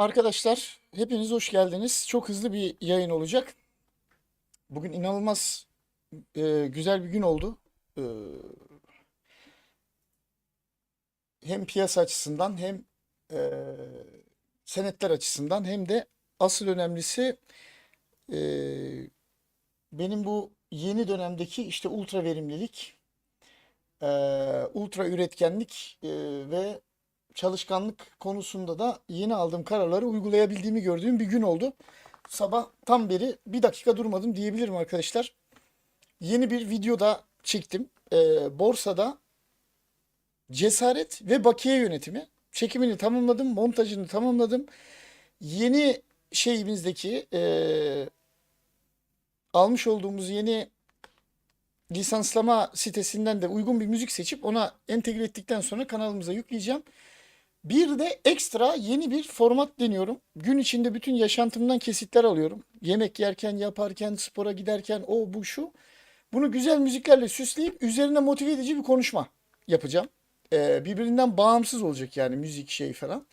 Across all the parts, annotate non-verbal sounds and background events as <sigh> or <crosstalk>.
Arkadaşlar hepiniz hoş geldiniz. Çok hızlı bir yayın olacak. Bugün inanılmaz e, güzel bir gün oldu. E, hem piyasa açısından hem e, senetler açısından hem de asıl önemlisi e, benim bu yeni dönemdeki işte ultra verimlilik, e, ultra üretkenlik e, ve çalışkanlık konusunda da yeni aldığım kararları uygulayabildiğimi gördüğüm bir gün oldu. Sabah tam beri bir dakika durmadım diyebilirim arkadaşlar. Yeni bir video da çektim. Ee, borsada cesaret ve bakiye yönetimi. Çekimini tamamladım, montajını tamamladım. Yeni şeyimizdeki e, almış olduğumuz yeni lisanslama sitesinden de uygun bir müzik seçip ona entegre ettikten sonra kanalımıza yükleyeceğim. Bir de ekstra yeni bir format deniyorum. Gün içinde bütün yaşantımdan kesitler alıyorum. Yemek yerken, yaparken, spora giderken, o bu şu. Bunu güzel müziklerle süsleyip üzerine motive edici bir konuşma yapacağım. Ee, birbirinden bağımsız olacak yani müzik şey falan.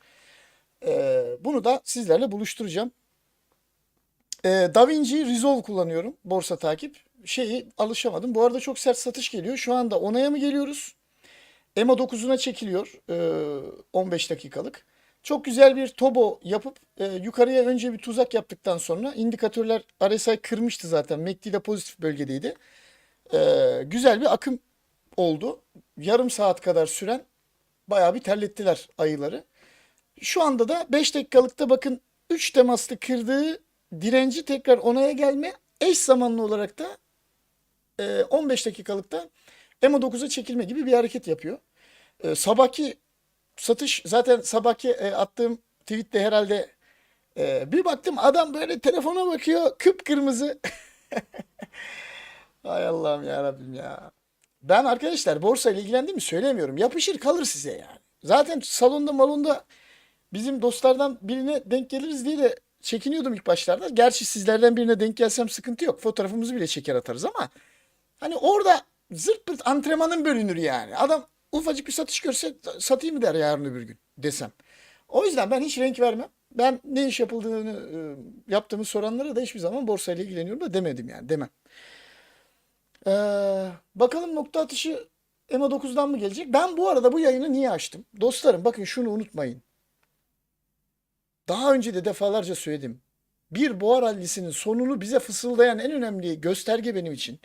Ee, bunu da sizlerle buluşturacağım. Ee, DaVinci Resolve kullanıyorum. Borsa takip. Şeyi alışamadım. Bu arada çok sert satış geliyor. Şu anda onaya mı geliyoruz? EMA 9'una çekiliyor e, 15 dakikalık. Çok güzel bir tobo yapıp e, yukarıya önce bir tuzak yaptıktan sonra indikatörler RSI kırmıştı zaten. MACD de pozitif bölgedeydi. E, güzel bir akım oldu. Yarım saat kadar süren bayağı bir terlettiler ayıları. Şu anda da 5 dakikalıkta bakın 3 temaslı kırdığı direnci tekrar onaya gelme eş zamanlı olarak da e, 15 dakikalıkta EMA 9'a çekilme gibi bir hareket yapıyor. E, sabahki satış zaten sabahki e, attığım tweette herhalde e, bir baktım adam böyle telefona bakıyor kıpkırmızı. <laughs> Hay Allah'ım ya Rabbim ya. Ben arkadaşlar borsa ile ilgilendiğimi söylemiyorum. Yapışır kalır size yani. Zaten salonda malonda bizim dostlardan birine denk geliriz diye de çekiniyordum ilk başlarda. Gerçi sizlerden birine denk gelsem sıkıntı yok. Fotoğrafımızı bile çeker atarız ama hani orada zırt pırt antrenmanın bölünür yani. Adam ufacık bir satış görse satayım mı der yarın öbür gün desem. O yüzden ben hiç renk vermem. Ben ne iş yapıldığını e, yaptığımı soranlara da hiçbir zaman borsayla ilgileniyorum da demedim yani demem. Ee, bakalım nokta atışı EMA 9'dan mı gelecek? Ben bu arada bu yayını niye açtım? Dostlarım bakın şunu unutmayın. Daha önce de defalarca söyledim. Bir boğa rallisinin sonunu bize fısıldayan en önemli gösterge benim için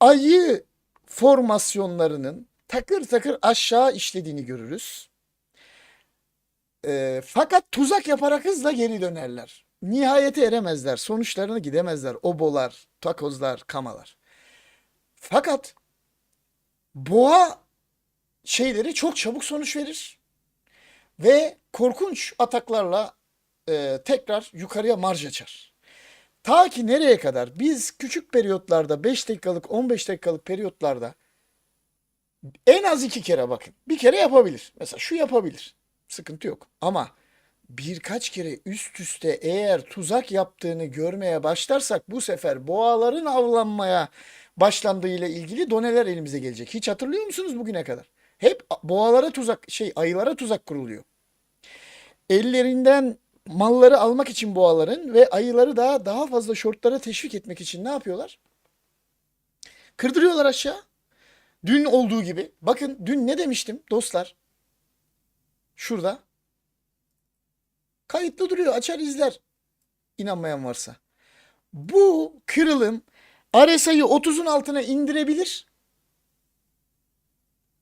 ayı formasyonlarının takır takır aşağı işlediğini görürüz. Ee, fakat tuzak yaparak hızla geri dönerler. Nihayete eremezler. Sonuçlarına gidemezler. Obolar, takozlar, kamalar. Fakat boğa şeyleri çok çabuk sonuç verir. Ve korkunç ataklarla e, tekrar yukarıya marj açar. Ta ki nereye kadar? Biz küçük periyotlarda 5 dakikalık 15 dakikalık periyotlarda en az iki kere bakın. Bir kere yapabilir. Mesela şu yapabilir. Sıkıntı yok. Ama birkaç kere üst üste eğer tuzak yaptığını görmeye başlarsak bu sefer boğaların avlanmaya başlandığıyla ilgili doneler elimize gelecek. Hiç hatırlıyor musunuz bugüne kadar? Hep boğalara tuzak şey ayılara tuzak kuruluyor. Ellerinden malları almak için boğaların ve ayıları da daha fazla şortlara teşvik etmek için ne yapıyorlar? Kırdırıyorlar aşağı. Dün olduğu gibi. Bakın dün ne demiştim dostlar? Şurada. Kayıtlı duruyor. Açar izler. İnanmayan varsa. Bu kırılım RSI'yi 30'un altına indirebilir.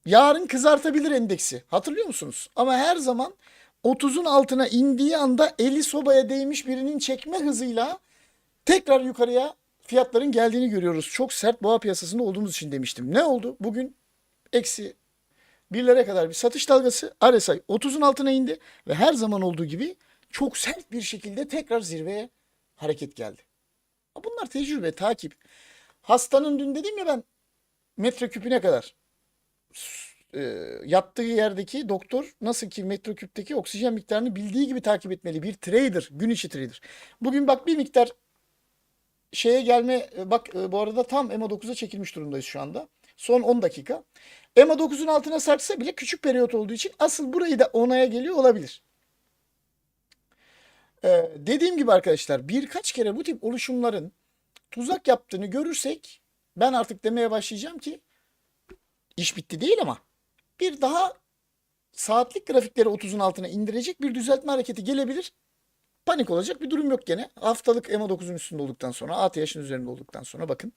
Yarın kızartabilir endeksi. Hatırlıyor musunuz? Ama her zaman 30'un altına indiği anda eli sobaya değmiş birinin çekme hızıyla tekrar yukarıya fiyatların geldiğini görüyoruz. Çok sert boğa piyasasında olduğumuz için demiştim. Ne oldu? Bugün eksi birlere kadar bir satış dalgası RSI 30'un altına indi ve her zaman olduğu gibi çok sert bir şekilde tekrar zirveye hareket geldi. Bunlar tecrübe, takip. Hastanın dün dedim ya ben metreküpüne kadar e, yattığı yerdeki doktor nasıl ki metreküpteki oksijen miktarını bildiği gibi takip etmeli. Bir trader, gün içi trader. Bugün bak bir miktar şeye gelme e, bak e, bu arada tam EMA 9'a çekilmiş durumdayız şu anda. Son 10 dakika. EMA 9'un altına sarksa bile küçük periyot olduğu için asıl burayı da onaya geliyor olabilir. Ee, dediğim gibi arkadaşlar birkaç kere bu tip oluşumların tuzak yaptığını görürsek ben artık demeye başlayacağım ki iş bitti değil ama bir daha saatlik grafikleri 30'un altına indirecek bir düzeltme hareketi gelebilir. Panik olacak bir durum yok gene. Haftalık EMA 9'un üstünde olduktan sonra ATH'in üzerinde olduktan sonra bakın.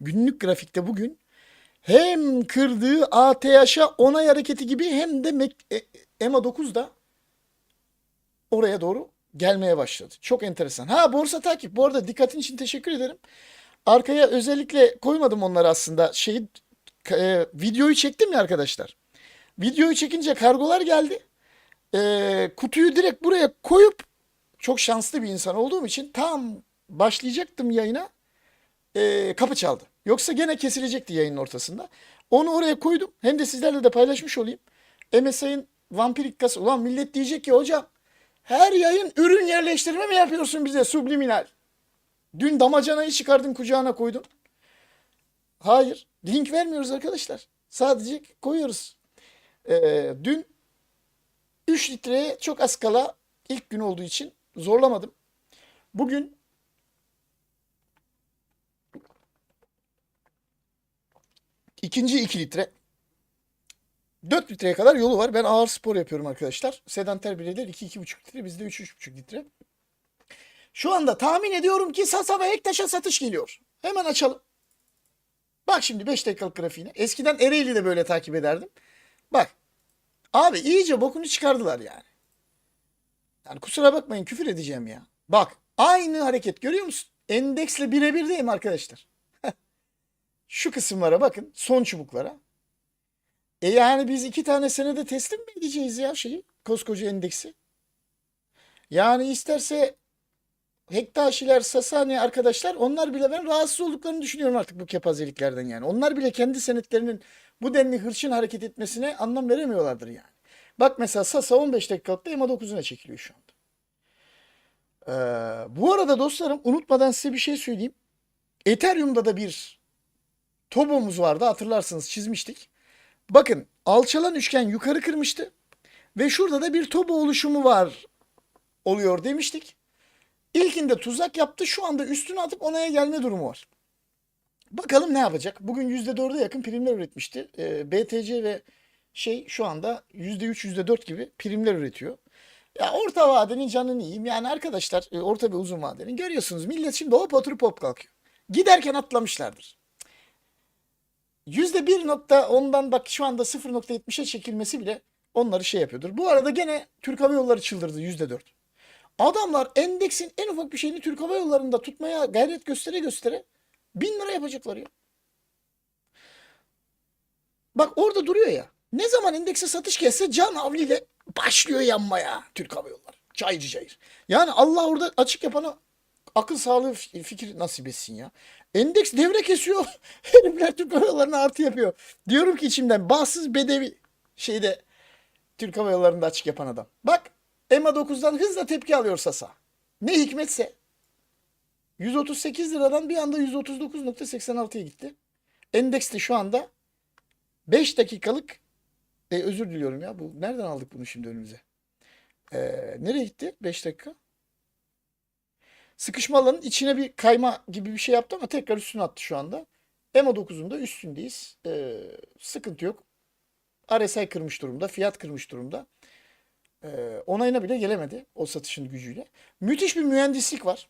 Günlük grafikte bugün hem kırdığı ATH'a onay hareketi gibi hem de e- EMA 9 da oraya doğru gelmeye başladı. Çok enteresan. Ha borsa takip. Bu arada dikkatin için teşekkür ederim. Arkaya özellikle koymadım onları aslında. Şeyi e, videoyu çektim ya arkadaşlar. Videoyu çekince kargolar geldi. E, kutuyu direkt buraya koyup çok şanslı bir insan olduğum için tam başlayacaktım yayına. E, kapı çaldı. Yoksa gene kesilecekti yayının ortasında. Onu oraya koydum. Hem de sizlerle de paylaşmış olayım. MSI'ın vampirik kası. Ulan millet diyecek ki hocam her yayın ürün yerleştirme mi yapıyorsun bize subliminal? Dün damacanayı çıkardın kucağına koydun. Hayır. Link vermiyoruz arkadaşlar. Sadece koyuyoruz. Ee, dün 3 litreye çok az kala ilk gün olduğu için zorlamadım. Bugün ikinci 2 litre 4 litreye kadar yolu var. Ben ağır spor yapıyorum arkadaşlar. Sedanter bireyler 2-2,5 litre. Bizde 3-3,5 litre. Şu anda tahmin ediyorum ki Sasa ve Ektaş'a satış geliyor. Hemen açalım. Bak şimdi 5 dakikalık grafiğine. Eskiden Ereğli de böyle takip ederdim. Bak. Abi iyice bokunu çıkardılar yani. Yani kusura bakmayın küfür edeceğim ya. Bak aynı hareket görüyor musun? Endeksle birebir değil mi arkadaşlar? <laughs> Şu kısımlara bakın. Son çubuklara. E yani biz iki tane senede teslim mi edeceğiz ya şeyi? Koskoca endeksi. Yani isterse Hektaşiler, Sasani arkadaşlar onlar bile ben rahatsız olduklarını düşünüyorum artık bu kepazeliklerden yani. Onlar bile kendi senetlerinin bu denli hırçın hareket etmesine anlam veremiyorlardır yani. Bak mesela Sasa 15 dakikalıkta EMA 9'una çekiliyor şu anda. Ee, bu arada dostlarım unutmadan size bir şey söyleyeyim. Ethereum'da da bir tobomuz vardı hatırlarsınız çizmiştik. Bakın alçalan üçgen yukarı kırmıştı. Ve şurada da bir tobo oluşumu var oluyor demiştik. İlkinde tuzak yaptı. Şu anda üstüne atıp onaya gelme durumu var. Bakalım ne yapacak? Bugün %4'e yakın primler üretmişti. Ee, BTC ve şey şu anda %3, %4 gibi primler üretiyor. Ya orta vadenin canını yiyeyim. Yani arkadaşlar e, orta ve uzun vadenin görüyorsunuz millet şimdi hop oturup hop kalkıyor. Giderken atlamışlardır. %1.10'dan bak şu anda 0.70'e çekilmesi bile onları şey yapıyordur. Bu arada gene Türk Hava Yolları çıldırdı %4. Adamlar endeksin en ufak bir şeyini Türk Hava Yolları'nda tutmaya gayret göstere göstere 1000 lira yapacaklar ya. Bak orada duruyor ya. Ne zaman endekse satış gelse can havliyle başlıyor yanmaya Türk Hava Yolları. Cayır cayır. Yani Allah orada açık yapana akıl sağlığı fi- fikir nasip etsin ya. Endeks devre kesiyor. <laughs> Herifler Türk Hava Yolları'na artı yapıyor. Diyorum ki içimden bağımsız bedevi şeyde Türk Hava Yolları'nda açık yapan adam. Bak EMA 9'dan hızla tepki alıyor Sasa. Ne hikmetse. 138 liradan bir anda 139.86'ya gitti. Endeks de şu anda 5 dakikalık e, özür diliyorum ya. Bu nereden aldık bunu şimdi önümüze? E, nereye gitti 5 dakika? Sıkışma alanının içine bir kayma gibi bir şey yaptı ama tekrar üstüne attı şu anda. EMA 9'un da üstündeyiz. E, sıkıntı yok. RSI kırmış durumda. Fiyat kırmış durumda. E, onayına bile gelemedi o satışın gücüyle. Müthiş bir mühendislik var.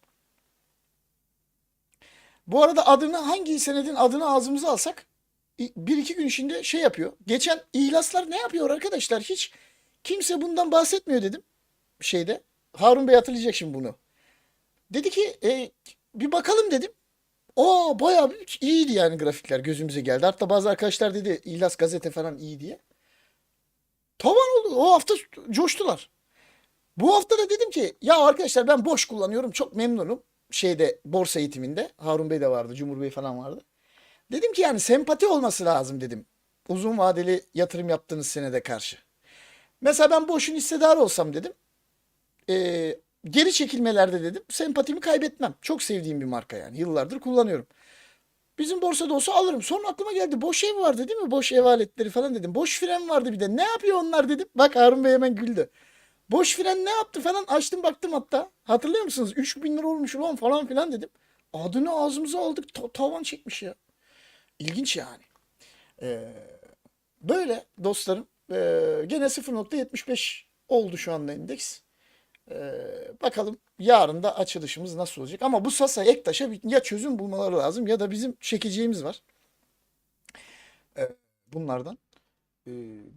Bu arada adını hangi senedin adını ağzımıza alsak bir iki gün içinde şey yapıyor. Geçen ihlaslar ne yapıyor arkadaşlar? Hiç kimse bundan bahsetmiyor dedim şeyde. Harun Bey hatırlayacak şimdi bunu. Dedi ki e, bir bakalım dedim. O bayağı bir iyiydi yani grafikler gözümüze geldi. Hatta bazı arkadaşlar dedi İhlas gazete falan iyi diye. Tavan oldu. O hafta coştular. Bu hafta da dedim ki ya arkadaşlar ben boş kullanıyorum. Çok memnunum. Şeyde borsa eğitiminde. Harun Bey de vardı. Cumhur Bey falan vardı. Dedim ki yani sempati olması lazım dedim. Uzun vadeli yatırım yaptığınız senede karşı. Mesela ben boşun hissedarı olsam dedim. Ee, geri çekilmelerde dedim. Sempatimi kaybetmem. Çok sevdiğim bir marka yani. Yıllardır kullanıyorum. Bizim borsada olsa alırım. Sonra aklıma geldi boş ev vardı değil mi? Boş ev aletleri falan dedim. Boş fren vardı bir de. Ne yapıyor onlar dedim. Bak Harun Bey hemen güldü. Boş fren ne yaptı falan açtım baktım hatta. Hatırlıyor musunuz? 3000 lira olmuş ulan falan filan dedim. Adını ağzımıza aldık. ta- tavan çekmiş ya. İlginç yani. Ee, böyle dostlarım. Ee, gene 0.75 oldu şu anda endeks. Ee, bakalım yarın da açılışımız nasıl olacak. Ama bu Sasa Ektaş'a ya çözüm bulmaları lazım ya da bizim çekeceğimiz var. Ee, bunlardan. Ee,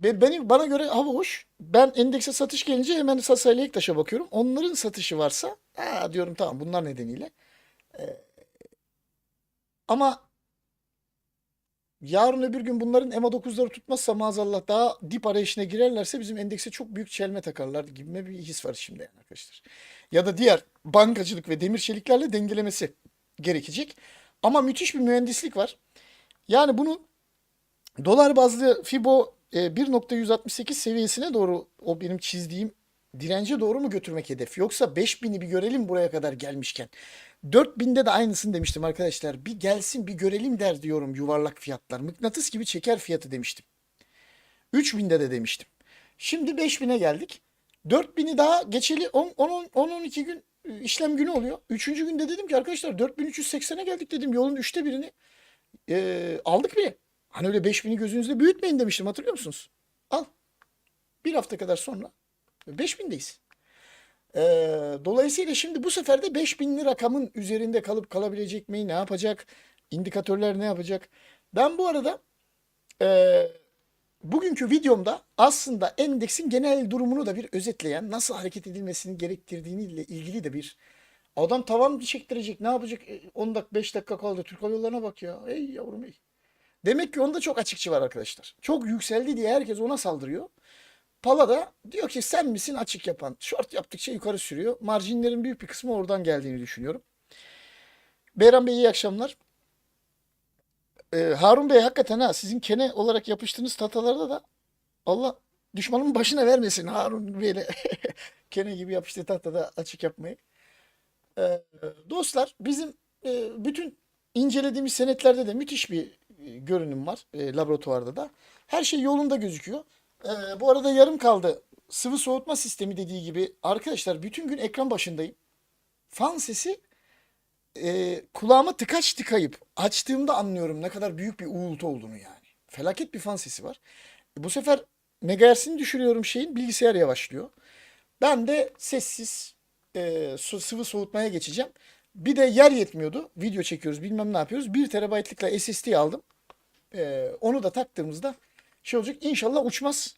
be- benim bana göre hava hoş. Ben endekse satış gelince hemen Sasa ile Ektaş'a bakıyorum. Onların satışı varsa ha diyorum tamam bunlar nedeniyle. Ama yarın öbür gün bunların EMA 9'ları tutmazsa maazallah daha dip arayışına girerlerse bizim endekse çok büyük çelme takarlar gibi bir his var şimdi yani arkadaşlar. Ya da diğer bankacılık ve demir çeliklerle dengelemesi gerekecek. Ama müthiş bir mühendislik var. Yani bunu dolar bazlı Fibo e, 1.168 seviyesine doğru o benim çizdiğim dirence doğru mu götürmek hedef? Yoksa 5000'i bir görelim buraya kadar gelmişken. 4000'de de aynısını demiştim arkadaşlar. Bir gelsin bir görelim der diyorum yuvarlak fiyatlar. Mıknatıs gibi çeker fiyatı demiştim. 3000'de de demiştim. Şimdi 5000'e geldik. 4000'i daha geçeli 10-12 gün e, işlem günü oluyor. Üçüncü günde dedim ki arkadaşlar 4380'e geldik dedim. Yolun üçte birini e, aldık bile. Hani öyle 5000'i gözünüzde büyütmeyin demiştim hatırlıyor musunuz? Al. Bir hafta kadar sonra 5000'deyiz. Ee, dolayısıyla şimdi bu sefer de 5000'li rakamın üzerinde kalıp kalabilecek mi? Ne yapacak? İndikatörler ne yapacak? Ben bu arada e, bugünkü videomda aslında endeksin genel durumunu da bir özetleyen, nasıl hareket edilmesini gerektirdiğiyle ilgili de bir adam tavan çektirecek, ne yapacak? E, 10 dakika 5 dakika kaldı. Türk Hava Yolları'na bak ya. Ey yavrum ey. Demek ki onda çok açıkçı var arkadaşlar. Çok yükseldi diye herkes ona saldırıyor. Pala da diyor ki sen misin açık yapan? Short yaptıkça yukarı sürüyor. Marjinlerin büyük bir kısmı oradan geldiğini düşünüyorum. Beyran Bey iyi akşamlar. Ee, Harun Bey hakikaten ha sizin kene olarak yapıştığınız tahtalarda da Allah düşmanın başına vermesin Harun Bey'le <laughs> kene gibi yapıştığı tahtada açık yapmayı. Ee, dostlar bizim e, bütün incelediğimiz senetlerde de müthiş bir e, görünüm var e, laboratuvarda da. Her şey yolunda gözüküyor. Ee, bu arada yarım kaldı. Sıvı soğutma sistemi dediği gibi arkadaşlar bütün gün ekran başındayım. Fan sesi e, kulağıma tıkaç tıkayıp açtığımda anlıyorum ne kadar büyük bir uğultu olduğunu yani. Felaket bir fan sesi var. Bu sefer megahertzini düşürüyorum şeyin bilgisayar yavaşlıyor. Ben de sessiz e, sıvı soğutmaya geçeceğim. Bir de yer yetmiyordu. Video çekiyoruz bilmem ne yapıyoruz. 1 terabaytlıkla SSD aldım. E, onu da taktığımızda şey olacak. İnşallah uçmaz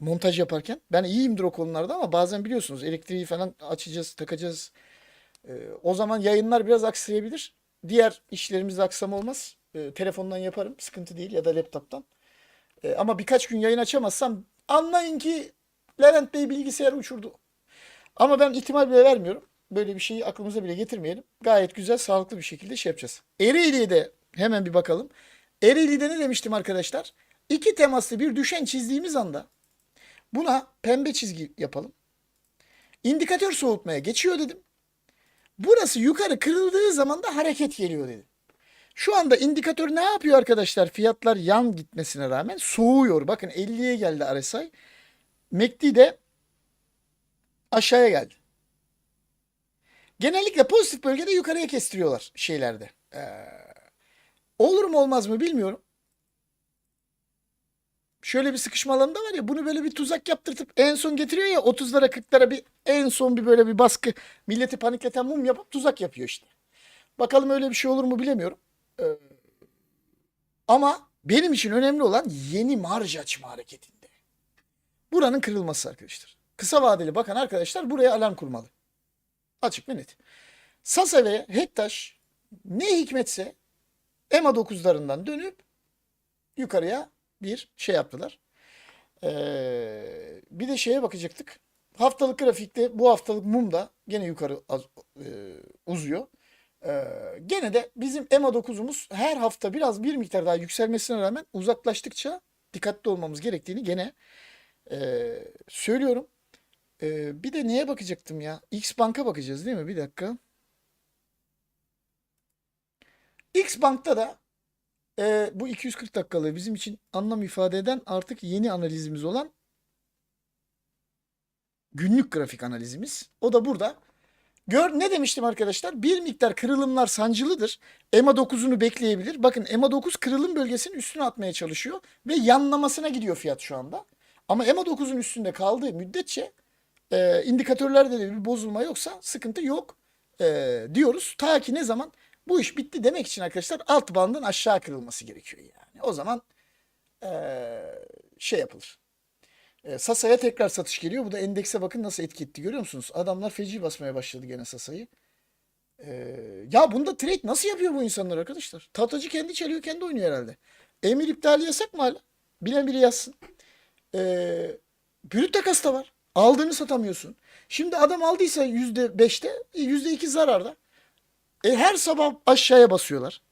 montaj yaparken. Ben iyiyimdir o konularda ama bazen biliyorsunuz elektriği falan açacağız, takacağız. Ee, o zaman yayınlar biraz aksayabilir. Diğer işlerimizde aksam olmaz. Ee, telefondan yaparım, sıkıntı değil ya da laptoptan. Ee, ama birkaç gün yayın açamazsam anlayın ki Levent Bey bilgisayarı uçurdu. Ama ben ihtimal bile vermiyorum. Böyle bir şeyi aklımıza bile getirmeyelim. Gayet güzel, sağlıklı bir şekilde şey yapacağız. Ereğli'ye de hemen bir bakalım. Ereğli'de ne demiştim arkadaşlar? İki temaslı bir düşen çizdiğimiz anda buna pembe çizgi yapalım. İndikatör soğutmaya geçiyor dedim. Burası yukarı kırıldığı zaman da hareket geliyor dedim. Şu anda indikatör ne yapıyor arkadaşlar? Fiyatlar yan gitmesine rağmen soğuyor. Bakın 50'ye geldi RSI. MACD E de aşağıya geldi. Genellikle pozitif bölgede yukarıya kestiriyorlar şeylerde. Ee, olur mu olmaz mı bilmiyorum. Şöyle bir sıkışma alanı da var ya bunu böyle bir tuzak yaptırtıp en son getiriyor ya 30'lara 40'lara bir en son bir böyle bir baskı milleti panikleten mum yapıp tuzak yapıyor işte. Bakalım öyle bir şey olur mu bilemiyorum. Ee, ama benim için önemli olan yeni marj açma hareketinde. Buranın kırılması arkadaşlar. Kısa vadeli bakan arkadaşlar buraya alarm kurmalı. Açık ve net. Sasa ve Hektaş ne hikmetse EMA 9'larından dönüp yukarıya bir şey yaptılar. Ee, bir de şeye bakacaktık. Haftalık grafikte bu haftalık mum da gene yukarı az- e, uzuyor. Ee, gene de bizim EMA 9'umuz her hafta biraz bir miktar daha yükselmesine rağmen uzaklaştıkça dikkatli olmamız gerektiğini gene e, söylüyorum. Ee, bir de neye bakacaktım ya? X Bank'a bakacağız değil mi? Bir dakika. X Bank'ta da e, bu 240 dakikalığı bizim için anlam ifade eden artık yeni analizimiz olan Günlük grafik analizimiz. O da burada. Gör ne demiştim arkadaşlar? Bir miktar kırılımlar sancılıdır. EMA 9'unu bekleyebilir. Bakın EMA 9 kırılım bölgesinin üstüne atmaya çalışıyor ve yanlamasına gidiyor fiyat şu anda. Ama EMA 9'un üstünde kaldığı müddetçe e, indikatörlerde de bir bozulma yoksa sıkıntı yok e, diyoruz. Ta ki ne zaman bu iş bitti demek için arkadaşlar alt bandın aşağı kırılması gerekiyor yani. O zaman e, şey yapılır. E, Sasa'ya tekrar satış geliyor. Bu da endekse bakın nasıl etki etti görüyor musunuz? Adamlar feci basmaya başladı gene Sasa'yı. E, ya bunda trade nasıl yapıyor bu insanlar arkadaşlar? Tatacı kendi çalıyor kendi oynuyor herhalde. Emir iptali yasak mı hala? Bilen biri yazsın. E, brüt takas da var. Aldığını satamıyorsun. Şimdi adam aldıysa yüzde beşte, yüzde iki zararda. E, her sabah aşağıya basıyorlar.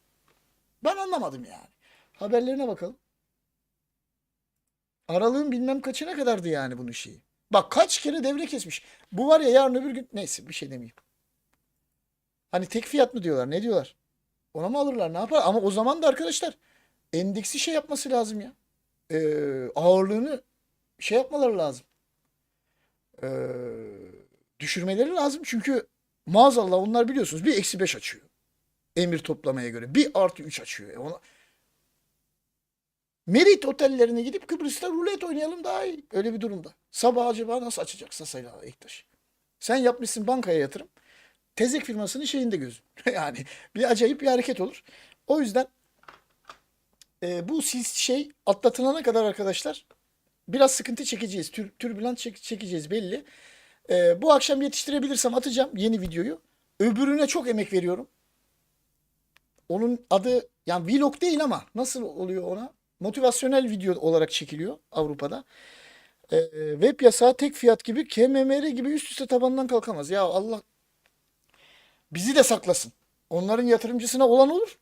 Ben anlamadım yani. Haberlerine bakalım. Aralığın bilmem kaçına kadardı yani bunun şeyi. Bak kaç kere devre kesmiş. Bu var ya yarın öbür gün neyse bir şey demeyeyim. Hani tek fiyat mı diyorlar ne diyorlar? Ona mı alırlar ne yapar? Ama o zaman da arkadaşlar endeksi şey yapması lazım ya. Ee, ağırlığını şey yapmaları lazım. Ee, düşürmeleri lazım. Çünkü maazallah onlar biliyorsunuz bir eksi beş açıyor. Emir toplamaya göre. Bir artı üç açıyor. E ona... Merit otellerine gidip Kıbrıs'ta rulet oynayalım daha iyi. Öyle bir durumda. Sabah acaba nasıl açacak Sasa'yla Ektaş? Sen yapmışsın bankaya yatırım. Tezek firmasının şeyinde gözün. <laughs> yani bir acayip bir hareket olur. O yüzden e, bu şey atlatılana kadar arkadaşlar biraz sıkıntı çekeceğiz. Tür, türbülans çek- çekeceğiz belli. E, bu akşam yetiştirebilirsem atacağım yeni videoyu. Öbürüne çok emek veriyorum. Onun adı yani vlog değil ama nasıl oluyor ona? Motivasyonel video olarak çekiliyor Avrupa'da. E, web yasağı tek fiyat gibi KMMR gibi üst üste tabandan kalkamaz. Ya Allah bizi de saklasın. Onların yatırımcısına olan olur.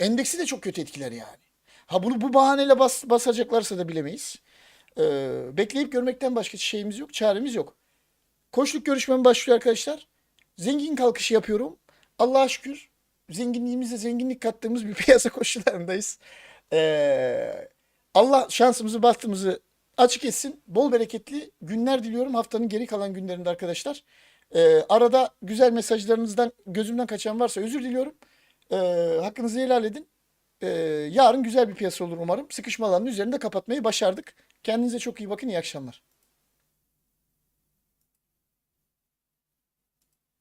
Endeksi de çok kötü etkiler yani. Ha bunu bu bahaneyle bas, basacaklarsa da bilemeyiz. Ee, bekleyip görmekten başka şeyimiz yok, çaremiz yok. Koçluk görüşmem başlıyor arkadaşlar. Zengin kalkışı yapıyorum. Allah'a şükür zenginliğimize zenginlik kattığımız bir <laughs> piyasa koşullarındayız. Ee, Allah şansımızı, bahtımızı açık etsin. Bol bereketli günler diliyorum haftanın geri kalan günlerinde arkadaşlar. Ee, arada güzel mesajlarınızdan gözümden kaçan varsa özür diliyorum. Ee, hakkınızı helal edin. Ee, yarın güzel bir piyasa olur umarım. Sıkışma alanının üzerinde kapatmayı başardık. Kendinize çok iyi bakın. İyi akşamlar.